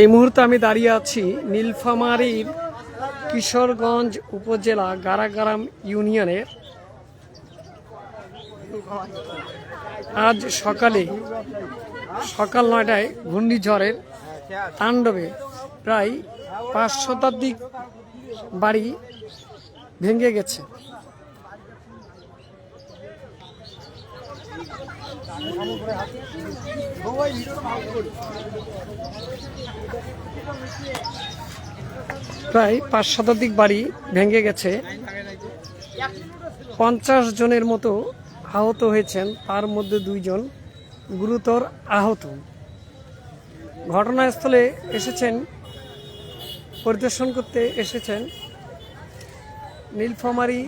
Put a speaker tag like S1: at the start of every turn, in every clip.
S1: এই মুহূর্তে আমি দাঁড়িয়ে আছি নীলফামারীর কিশোরগঞ্জ উপজেলা গারাগারাম ইউনিয়নের। আজ সকালে, সকাল নয়টায় ঘূর্ণিঝড়ের তাণ্ডবে প্রায় পাঁচ শতাধিক বাড়ি ভেঙে গেছে। প্রায় পাঁচ শতাধিক বাড়ি ভেঙে গেছে। পঞ্চাশ জনের মতো আহত হয়েছেন, তার মধ্যে দুইজন গুরুতর আহত। ঘটনাস্থলে এসেছেন, পরিদর্শন করতে এসেছেন নীলফামারী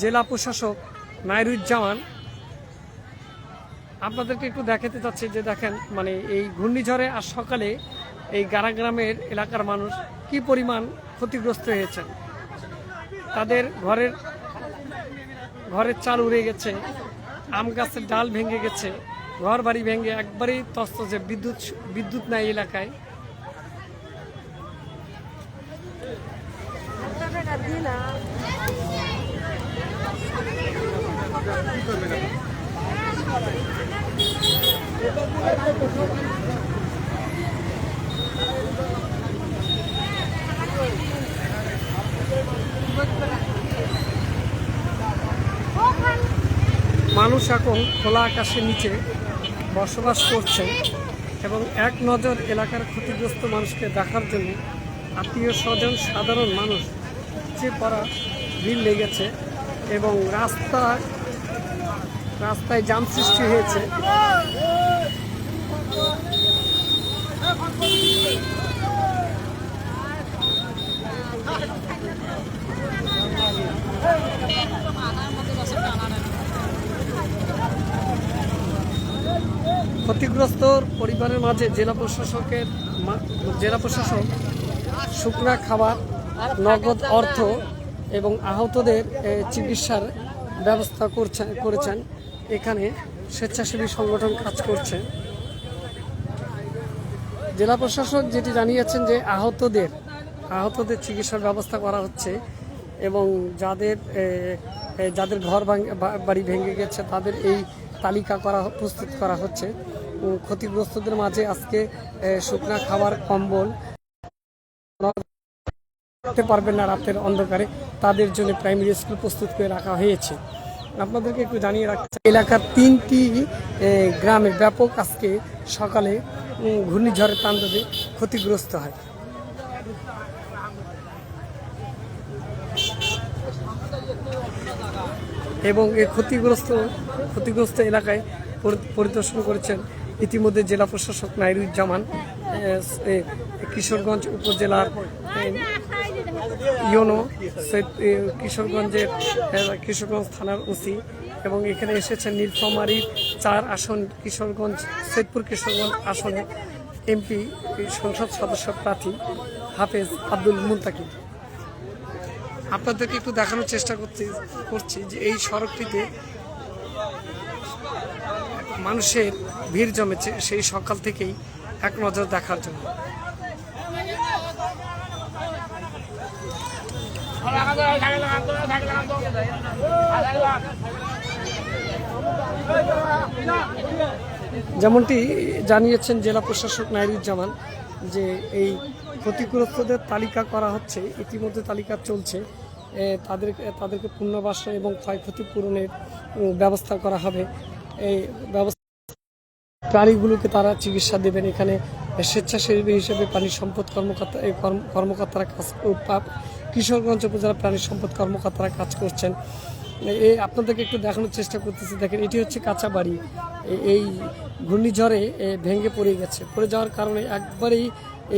S1: জেলা প্রশাসক নাইরুজ্জামান। আপনাদেরকে একটু দেখাতে চাচ্ছি যে দেখেন মানে এই ঘূর্ণিঝড়ে আর সকালে এই গারাগ্রামের এলাকার মানুষ কি পরিমাণ ক্ষতিগ্রস্ত হয়েছেন? তাদের ঘরের ঘরের চাল উড়ে গেছে, আম গাছের ডাল ভেঙে গেছে ঘর বাড়ি ভেঙে একবারেই তস্ত যে বিদ্যুৎ বিদ্যুৎ নাই এলাকায়। মানুষ এখন খোলা আকাশের নিচে বসবাস করছেন এবং এক নজর এলাকার ক্ষতিগ্রস্ত মানুষকে দেখার জন্য আত্মীয় স্বজন সাধারণ মানুষ উপচে পড়া ভিড় লেগেছে এবং রাস্তা, রাস্তায় জাম সৃষ্টি হয়েছে। ক্ষতিগ্রস্ত পরিবারের মাঝে জেলা প্রশাসকের জেলা প্রশাসক, শুকনা খাবার, নগদ অর্থ এবং আহতদের চিকিৎসার ব্যবস্থা করছেন করেছেন। এখানে স্বেচ্ছাসেবী সংগঠন কাজ করছে। জেলা প্রশাসক যেটি জানিয়েছেন যে আহতদের আহতদের চিকিৎসার ব্যবস্থা করা হচ্ছে এবং যাদের যাদের ঘর বাড়ি ভেঙে গেছে তাদের এই তালিকা করা, প্রস্তুত করা হচ্ছে। ক্ষতিগ্রস্তদের মাঝে আজকে শুকনা খাবার কম্বল পারবেন না রাতের অন্ধকারে। তাদের জন্য প্রাইমারি স্কুল প্রস্তুত করে রাখা হয়েছে। আপনাদেরকে একটু জানিয়ে চাই, এলাকার তিনটি গ্রামে ব্যাপক আজকে সকালে ঘূর্ণিঝড়ের তাণ্ডবে ক্ষতিগ্রস্ত হয়। এবং এই ক্ষতিগ্রস্ত ক্ষতিগ্রস্ত এলাকায় পরিদর্শন করেছেন ইতিমধ্যে জেলা প্রশাসক নাইরুজ্জামান কিশোরগঞ্জ উপজেলার ইয়োনো কিশোরগঞ্জের কিশোরগঞ্জ থানার ওসি এবং এখানে এসেছেন নীলফামারীর চার আসন কিশোরগঞ্জ, সৈয়দপুর কিশোরগঞ্জ আসনে এমপি, সংসদ সদস্য প্রার্থী হাফেজ আব্দুল মুন্তাকিব আপনাদেরকে একটু দেখানোর চেষ্টা করছি করছি যে এই সড়কটিতে মানুষের ভিড় জমেছে সেই সকাল থেকেই এক নজর দেখার জন্য। যেমনটি জানিয়েছেন জেলা প্রশাসক নাইরুজ্জামান যে এই ক্ষতিগ্রস্তদের তালিকা করা হচ্ছে ইতিমধ্যে তালিকা চলছে এ, তাদেরকে পুনর্বাসন এবং ক্ষয়ক্ষতি পূরণের ব্যবস্থা করা হবে। এই ব্যবস্থা প্রাণীগুলোকে তারা চিকিৎসা দেবেন। এখানে স্বেচ্ছাসেবী হিসেবে প্রাণী সম্পদ কর্মকর্তা কর্মকর্তারা কাজ কিশোরগঞ্জ উপজেলা প্রাণী সম্পদ কর্মকর্তারা কাজ করছেন। এই আপনাদেরকে একটু দেখানোর চেষ্টা করতেছি। দেখেন, এটি হচ্ছে কাঁচা বাড়ি। এই ঘূর্ণিঝড়ে ভেঙে পড়ে গেছে। পড়ে যাওয়ার কারণে একবারেই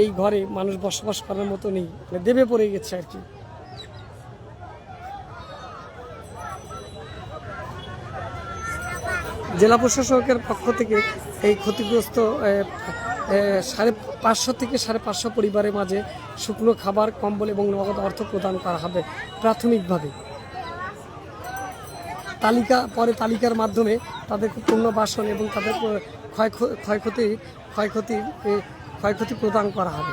S1: এই ঘরে মানুষ বসবাস করার মতো নেই। মানে দেবে পড়ে গেছে আর কি। জেলা প্রশাসকের পক্ষ থেকে এই ক্ষতিগ্রস্ত সাড়ে পাঁচশো থেকে সাড়ে পাঁচশো পরিবারের মাঝে শুকনো খাবার, কম্বল এবং নগদ অর্থ প্রদান করা হবে প্রাথমিকভাবে। তালিকা, পরে তালিকার মাধ্যমে তাদেরকে পুনর্বাসন এবং তাদের ক্ষয় ক্ষয়ক্ষতি ক্ষয়ক্ষতি ক্ষয়ক্ষতি প্রদান করা হবে।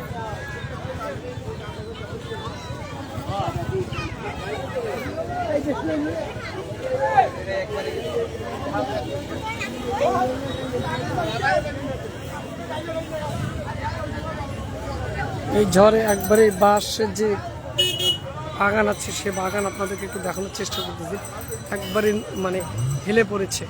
S1: এই ঝড়ে একবারে বাঁশের যে বাগান আছে, সে বাগান আপনাদেরকে একটু দেখানোর চেষ্টা করতেছি। একবারে মানে হেলে পড়েছে।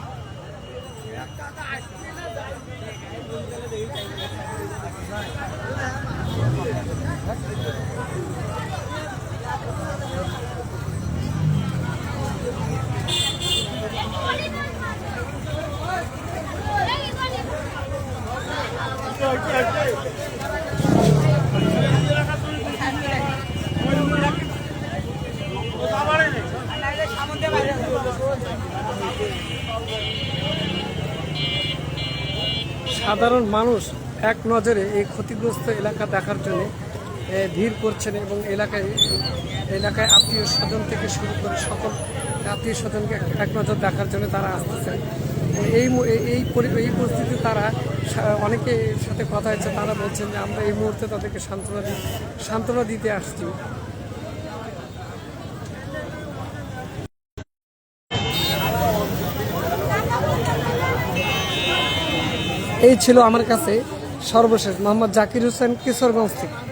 S1: সাধারণ মানুষ এক নজরে এই ক্ষতিগ্রস্ত এলাকা দেখার জন্য ভিড় করছেন এবং এলাকায় এলাকায় আত্মীয় স্বজন থেকে শুরু করে সকল আত্মীয় স্বজনকে এক- নজর দেখার জন্য তারা আসতেছেন। এই এই- এই পরি- এই পরিস্থিতি তারা অনেকের সাথে কথা হয়েছে, তারা বলছেন যে আমরা এই মুহূর্তে তাদেরকে সান্ত্বনা দি, সান্ত্বনা দিতে আসছি। এই ছিল আমার কাছে সর্বশেষ, মোহাম্মদ জাকির হোসেন, কিশোরগঞ্জ থেকে।